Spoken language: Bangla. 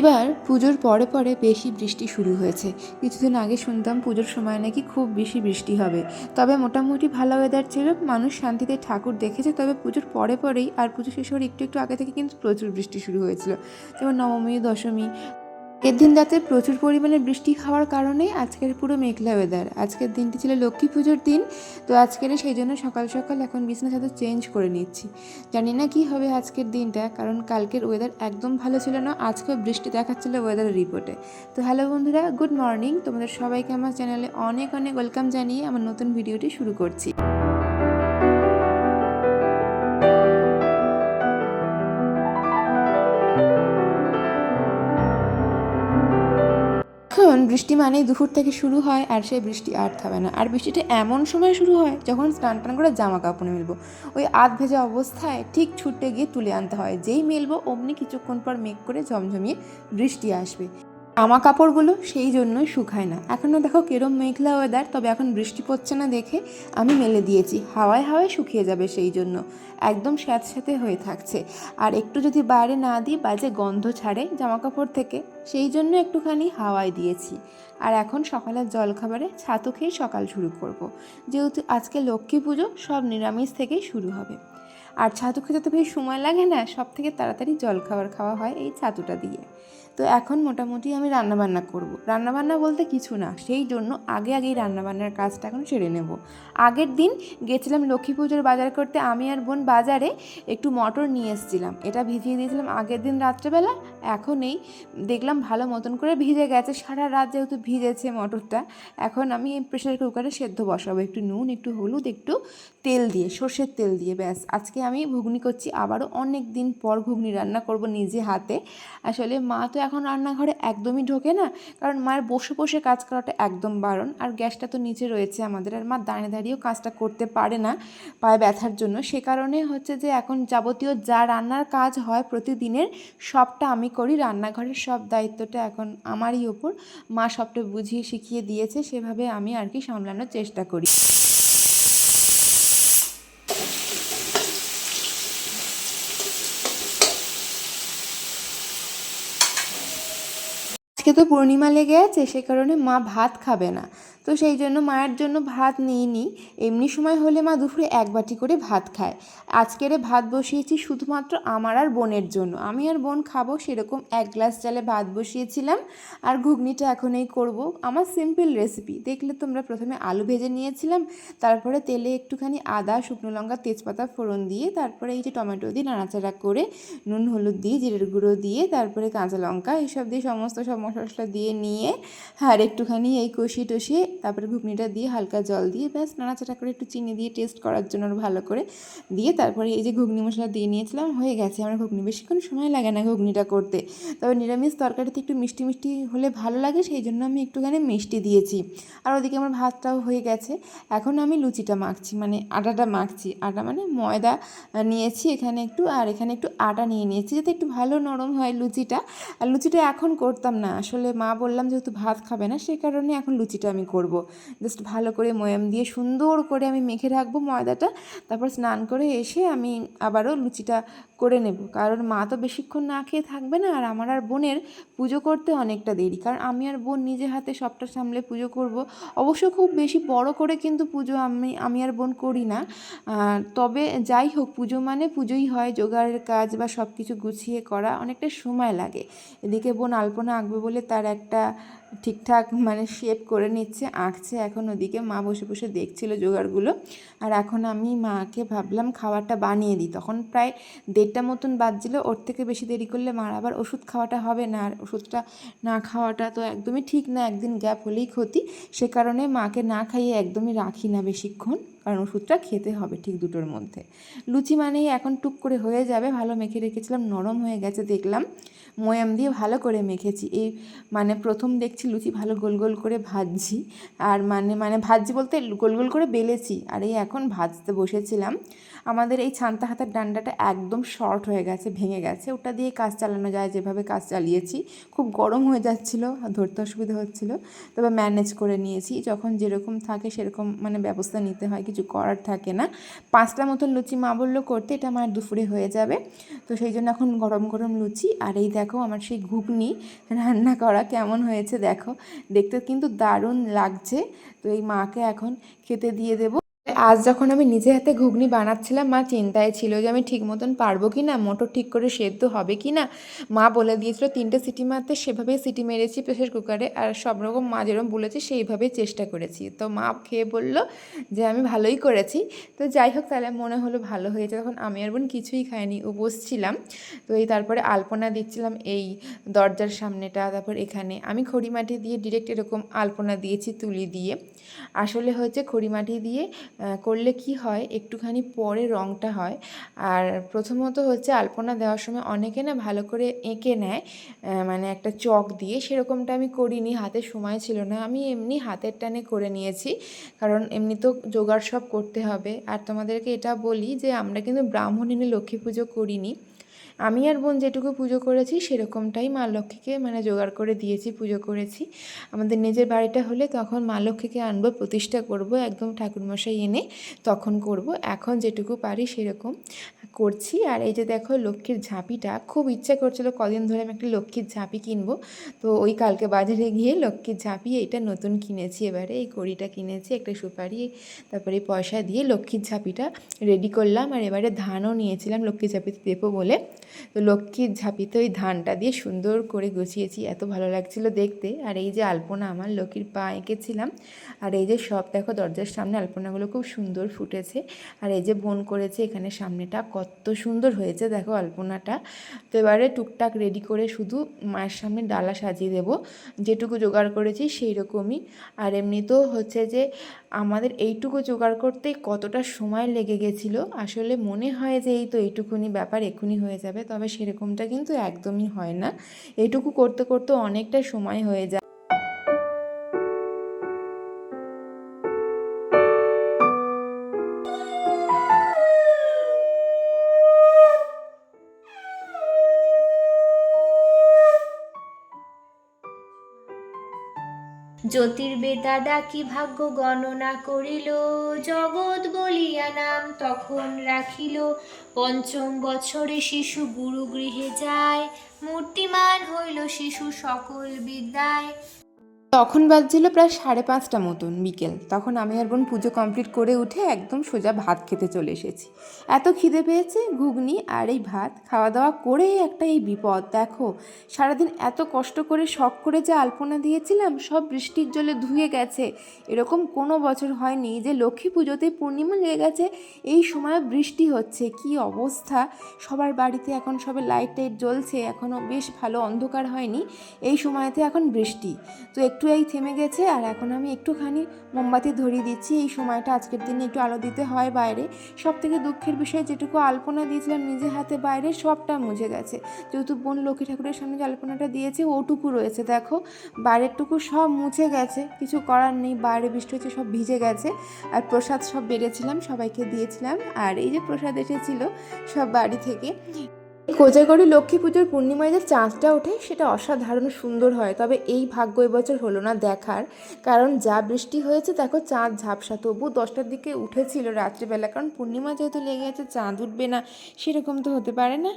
এবার পুজোর পরে পরে বেশি বৃষ্টি শুরু হয়েছে। কিছুদিন আগে শুনতাম পুজোর সময় নাকি খুব বেশি বৃষ্টি হবে। তবে মোটামুটি ভালো ওয়েদার ছিল, মানুষ শান্তিতে ঠাকুর দেখেছে, তবে পুজোর পরে পরেই আর পুজো শেষ হওয়ার একটু একটু আগে থেকে কিন্তু প্রচুর বৃষ্টি শুরু হয়েছিল। যেমন নবমী, দশমী এর দিন রাতে প্রচুর পরিমাণে বৃষ্টি খাওয়ার কারণে আজকের পুরো মেঘলা ওয়েদার আজকের দিনটি ছিল লক্ষ্মী পুজোর দিন, তো আজকের সেই জন্য সকাল সকাল এখন বিছনা চাদর চেঞ্জ করে নিচ্ছি। জানি না কি হবে আজকের দিনটা, কারণ কালকের ওয়েদার একদম ভালো ছিল না, আজকেও বৃষ্টি দেখাচ্ছিল ওয়েদারের রিপোর্টে তো হ্যালো বন্ধুরা গুড মর্নিং তোমাদের সবাইকে আমার চ্যানেলে অনেক অনেক ওয়েলকাম জানিয়ে আমার নতুন ভিডিওটি শুরু করছি। এখন বৃষ্টি মানেই দুপুর থেকে শুরু হয় আর সেই বৃষ্টি আর থামে না। আর বৃষ্টিটা এমন সময় শুরু হয় যখন স্নান টান করে জামা কাপড় মিলবো। ওই আধ ভেজা অবস্থায় ঠিক ছুটে গিয়ে তুলে আনতে হয়, যেই মেলবো অমনি কিছুক্ষণ পর মেঘ করে ঝমঝমিয়ে বৃষ্টি আসবে। জামা কাপড়গুলো সেই জন্যই শুকায় না। এখনও দেখো কেরম মেঘলা ওয়েদার তবে এখন বৃষ্টি পড়ছে না দেখে আমি মেলে দিয়েছি। হাওয়ায় হাওয়ায় শুকিয়ে যাবে সেই জন্য। একদম স্যাঁতস্যাঁতে হয়ে থাকছে। আর একটু যদি বাইরে না দিই, বাজে গন্ধ ছাড়ে জামা কাপড় থেকে। সেই জন্য একটুখানি হাওয়ায় দিয়েছি। আর এখন সকালের জলখাবারে ছাতু খেয়ে সকাল শুরু করব। যেহেতু আজকে লক্ষ্মী পুজো, সব নিরামিষ থেকেই শুরু হবে। আর ছাতু খেতে তো বেশ সময় লাগে না সব থেকে তাড়াতাড়ি জলখাবার খাওয়া হয় এই ছাতুটা দিয়ে। তো এখন মোটামুটি আমি রান্নাবান্না করব। রান্নাবান্না বলতে কিছু না, সেই জন্য আগে আগেই রান্নাবান্নার কাজটা এখন সেরে নেব। আগের দিন গেছিলাম লক্ষ্মী পুজোর বাজার করতে, আমি আর বোন বাজারে একটু মটর নিয়ে এসেছিলাম। এটা ভিজিয়ে দিয়েছিলাম আগের দিন রাত্রেবেলা, এখন এই দেখলাম ভালো মতন করে ভিজে গেছে, সারা রাত যেহেতু ভিজেছে মটরটা, এখন আমি এই প্রেশার কুকারে সেদ্ধ বসাবো। একটু নুন, একটু হলুদ, একটু তেল দিয়ে, সর্ষের তেল দিয়ে, ব্যাস। আজকে আমি ঘুগনি করছি, আবারও অনেক দিন পর ঘুগনি রান্না করব নিজে হাতে। আসলে মা তো এখন রান্নাঘরে একদমই ঢোকে না। কারণ মায়ের বসে বসে কাজ করাটা একদম বারণ। আর গ্যাসটা তো নিচে রয়েছে আমাদের। আর মা দাঁড়িয়ে দাঁড়িয়েও কাজটা করতে পারে না পায়ে ব্যথার জন্য। সে কারণে হচ্ছে যে এখন যাবতীয় যা রান্নার কাজ হয় প্রতিদিনের, সবটা আমি করি। রান্নাঘরের সব দায়িত্বটা এখন আমারই ওপর। মা সবটা বুঝিয়ে শিখিয়ে দিয়েছে। সেভাবে আমি আর কি সামলানোর চেষ্টা করি। আজকে তো পূর্ণিমা লেগে আছে সে কারণে মা ভাত খাবে না। তো সেই জন্য মায়ের জন্য ভাত নিয়ে নিই। এমনি সময় হলে মা দুপুরে এক বাটি করে ভাত খায়। আজকেরে ভাত বসিয়েছি শুধুমাত্র আমার আর বোনের জন্য। আমি আর বোন খাব সেরকম এক গ্লাস চালে ভাত বসিয়েছিলাম। আর ঘুগনিটা এখনই করব। আমার সিম্পল রেসিপি দেখলে তোমরা প্রথমে আলু ভেজে নিয়েছিলাম। তারপরে তেলে একটুখানি আদা, শুকনো লঙ্কা, তেজপাতা ফোড়ন দিয়ে, তারপরে এই যে টমেটো দিয়ে নাড়াচাড়া করে নুন, হলুদ দিয়ে, জিরের গুঁড়ো দিয়ে, তারপরে কাঁচা লঙ্কা এইসব দিয়ে সমস্ত সব মশলা দিয়ে নিয়ে আর একটুখানি এই কষিয়ে টষিয়ে তারপরে ঘুগনিটা দিয়ে হালকা জল দিয়ে ব্যাস নাড়াচাড়া করে একটু চিনি দিয়ে টেস্ট করার জন্য ভালো করে দিয়ে তারপরে এই যে ঘুগনি মশলা দিয়ে নিয়েছিলাম, হয়ে গেছে। আমার ঘুগনি বেশিক্ষণ সময় লাগে না ঘুগনিটা করতে। তবে নিরামিষ তরকারিতে একটু মিষ্টি মিষ্টি হলে ভালো লাগে, সেই জন্য আমি একটুখানি মিষ্টি দিয়েছি। আর ওদিকে আমার ভাতটাও হয়ে গেছে। এখন আমি লুচিটা মাখছি মানে আটাটা মাখছি। আটা মানে ময়দা নিয়েছি এখানে একটু, আর এখানে একটু আটা নিয়ে নিয়েছি যাতে একটু ভালো নরম হয় লুচিটা। আর লুচিটা এখন করতাম না। আসলে মা বললাম যেহেতু ভাত খাবে না, সে কারণে এখন লুচিটা আমি করব। জাস্ট ভালো করে ময়াম দিয়ে সুন্দর করে আমি মেখে রাখব ময়দাটা। তারপর স্নান করে এসে আমি আবারও লুচিটা করে নেব। কারণ মা তো বেশিক্ষণ না খেয়ে থাকবে না আর আমার আর বোনের পুজো করতে অনেকটা দেরি। কারণ আমি আর বোন নিজে হাতে সবটা সামলে পুজো করব। অবশ্য খুব বেশি বড় করে কিন্তু পুজো আমি আমি আর বোন করি না। তবে যাই হোক, পুজো মানে পুজোই হয়। জোগাড়ের কাজ বা সব কিছু গুছিয়ে করা অনেকটা সময় লাগে। এদিকে বোন আলপনা আঁকবে বলে তার একটা ঠিকঠাক মানে শেপ করে নিচ্ছে, আঁকছে। এখন ওদিকে মা বসে বসে দেখছিল জোগাড়গুলো। আর এখন আমি মাকে ভাবলাম খাবারটা বানিয়ে দিই। তখন প্রায় দেড়টা মতন বাজছিল, ওর থেকে বেশি দেরি করলে মার আবার ওষুধ খাওয়াটা হবে না। আর ওষুধটা না খাওয়াটা তো একদমই ঠিক না, একদিন গ্যাপ হলেই ক্ষতি। সে কারণে মাকে না খাইয়ে একদমই রাখি না বেশিক্ষণ। কারণ ওষুধটা খেতে হবে ঠিক দুটোর মধ্যে। লুচি মানেই এখন টুক করে হয়ে যাবে, ভালো মেখে রেখেছিলাম, নরম হয়ে গেছে দেখলাম। ময়াম দিয়ে ভালো করে মেখেছি। এই মানে প্রথম দেখছি লুচি ভালো গোল গোল করে ভাজছি, আর মানে মানে ভাজছি বলতে গোল গোল করে বেলেছি, আর এই এখন ভাজতে বসেছিলাম। আমাদের এই ছান্তা হাতের ডান্ডাটা একদম শর্ট হয়ে গেছে, ভেঙে গেছে। ওটা দিয়ে কাজ চালানো যায়, যেভাবে কাজ চালিয়েছি। খুব গরম হয়ে যাচ্ছিল, ধরতে অসুবিধা হচ্ছিল, তবে ম্যানেজ করে নিয়েছি। যখন যেরকম থাকে সেরকম মানে ব্যবস্থা নিতে হয়। কিছু করার থাকে না। পাঁচটা মতন লুচি মা বলল, করতে এটা আমার দুপুরে হয়ে যাবে। তো সেই জন্য এখন গরম গরম লুচি আর এই দেখো আমার সেই ঘুগনি রান্না করা কেমন হয়েছে দেখো। দেখতে কিন্তু দারুণ লাগছে। তো এই মাকে এখন খেতে দিয়ে দেবো। আজ যখন আমি নিজে হাতে ঘুগনি বানাচ্ছিলাম, মা চিন্তায় ছিল যে আমি ঠিক মতন পারব কি না, মোটর ঠিক করে সেদ্ধ হবে কি না। মা বলে দিয়েছিল, তিনটে সিটি মারতে সেভাবেই সিটি মেরেছি প্রেসার কুকারে, আর সব রকম মা যেরকম বলেছে, সেইভাবেই চেষ্টা করেছি। তো মা খেয়ে বলল যে, আমি ভালোই করেছি। তো যাই হোক, তাহলে মনে হলো ভালো হয়েছে। তখন আমি আর বোন কিছুই খাইনি উপোস ছিলাম তো এই তারপরে আলপনা দিচ্ছিলাম এই দরজার সামনেটা, তারপর এখানে। আমি খড়িমাটি দিয়ে ডিরেক্ট এরকম আলপনা দিয়েছি তুলি দিয়ে। আসলে হচ্ছে খড়িমাটি দিয়ে করলে কি হয়? একটুখানি পরে রঙটা হয়। আর প্রথমত হচ্ছে আলপনা দেওয়ার সময় অনেকে না ভালো করে এঁকে নেয় মানে একটা চক দিয়ে। সেরকমটা আমি করিনি, হাতে সময় ছিল না। আমি এমনি হাতের টানে করে নিয়েছি, কারণ এমনি তো জোগাড় সব করতে হবে। আর তোমাদেরকে এটা বলি যে আমরা কিন্তু ব্রাহ্মণ এনে লক্ষ্মী পুজো করিনি। আমি আর বোন যেটুকু পুজো করেছি, সেরকমটাই মা লক্ষ্মীকে মানে জোগাড় করে দিয়েছি, পুজো করেছি। আমাদের নিজের বাড়িটা হলে তখন মা লক্ষ্মীকে আনব, প্রতিষ্ঠা করব, একদম ঠাকুরমশাই এনে তখন করব। এখন যেটুকু পারি সেরকম করছি। আর এই যে দেখো লক্ষ্মীর ঝাঁপিটা, খুব ইচ্ছা করছিল কদিন ধরে আমি একটা লক্ষ্মীর ঝাঁপি কিনবো। তো ওই কালকে বাজারে গিয়ে লক্ষ্মীর ঝাঁপি এটা নতুন কিনেছি এবারে, এই কড়িটা কিনেছি, একটা সুপারি, তারপরে পয়সা দিয়ে লক্ষ্মীর ঝাঁপিটা রেডি করলাম। আর এবারে ধানও নিয়েছিলাম, লক্ষ্মীর ঝাঁপিতে দেবো বলে। তো লক্ষ্মীর ঝাঁপিতে ওই ধানটা দিয়ে সুন্দর করে গুছিয়েছি, এত ভালো লাগছিল দেখতে। আর এই যে আলপনা, আমার লক্ষ্মীর পা এঁকেছিলাম। আর এই যে সব, দেখো দরজার সামনে আলপনাগুলো খুব সুন্দর ফুটেছে। আর এই যে বোন করেছে এখানে সামনেটা, কত সুন্দর হয়েছে দেখো আলপনাটা। তো এবারে টুকটাক রেডি করে শুধু মায়ের সামনে ডালা সাজিয়ে দেবো। যেটুকু জোগাড় করেছি সেই রকমই আর এমনিতেও হচ্ছে যে আমাদের এইটুকু জোগাড় করতে কতটা সময় লেগে গেছিল, আসলে মনে হয় যে এই তো এইটুকুনি ব্যাপার, এক্ষুনি হয়ে যাবে। তবে সেরকমটা কিন্তু একদমই হয় না। এটুকু করতে করতে অনেকটা সময় হয়ে যায়। জ্যোতির্বেদা ডাকি ভাগ্য গণনা করিল, জগৎ বলিয়া নাম তখন রাখিল। পঞ্চম বছরে শিশু গুরু গৃহে যায়, মূর্তিমান হইল শিশু সকল বিদ্যায়। তখন বাজছিল প্রায় সাড়ে পাঁচটা মতন বিকেল। তখন আমি আর বোন পুজো কমপ্লিট করে উঠে একদম সোজা ভাত খেতে চলে এসেছি। এত খিদে পেয়েছে ঘুগনি আর এই ভাত। খাওয়া দাওয়া করেই একটা এই বিপদ। দেখো, সারাদিন এত কষ্ট করে, শখ করে যে আলপনা দিয়েছিলাম, সব বৃষ্টির জলে ধুয়ে গেছে। এরকম কোনো বছর হয়নি যে লক্ষ্মী পুজোতে পূর্ণিমা লেগে গেছে, এই সময় বৃষ্টি হচ্ছে। কি অবস্থা? সবার বাড়িতে এখন সবে লাইট টাইট জ্বলছে এখনও বেশ ভালো অন্ধকার হয়নি। এই সময়তে এখন বৃষ্টি। তো একটু এই থেমে গেছে আর এখন আমি একটুখানি মোমবাতি ধরিয়ে দিচ্ছি। এই সময়টা আজকের দিনে একটু আলো দিতে হয় বাইরে। সব থেকে দুঃখের বিষয়, যেটুকু আলপনা দিয়েছিলাম নিজে হাতে বাইরে, সবটা মুছে গেছে। যেহেতু বোন লক্ষ্মী ঠাকুরের সামনে যে আলপনাটা দিয়েছে, ওটুকু রয়েছে। দেখো, বাইরেরটুকু সব মুছে গেছে, কিছু করার নেই। বাইরে বৃষ্টি হচ্ছে, সব ভিজে গেছে। আর প্রসাদ সব বেড়েছিলাম, সবাইকে দিয়েছিলাম। আর এই যে প্রসাদ এসেছিল সব বাড়ি থেকে। কোজাগরি লক্ষ্মী পুজোর পূর্ণিমায় যে চাঁদটা ওঠে, সেটা অসাধারণ সুন্দর হয়। তবে এই ভাগ্য এবছর হলো না দেখার। কারণ যা বৃষ্টি হয়েছে, দেখো চাঁদ ঝাপসা। তবু দশটার দিকে উঠেছিল রাত্রিবেলা। কারণ পূর্ণিমা যেহেতু লেগে আছে, চাঁদ উঠবে না, সেরকম তো হতে পারে না।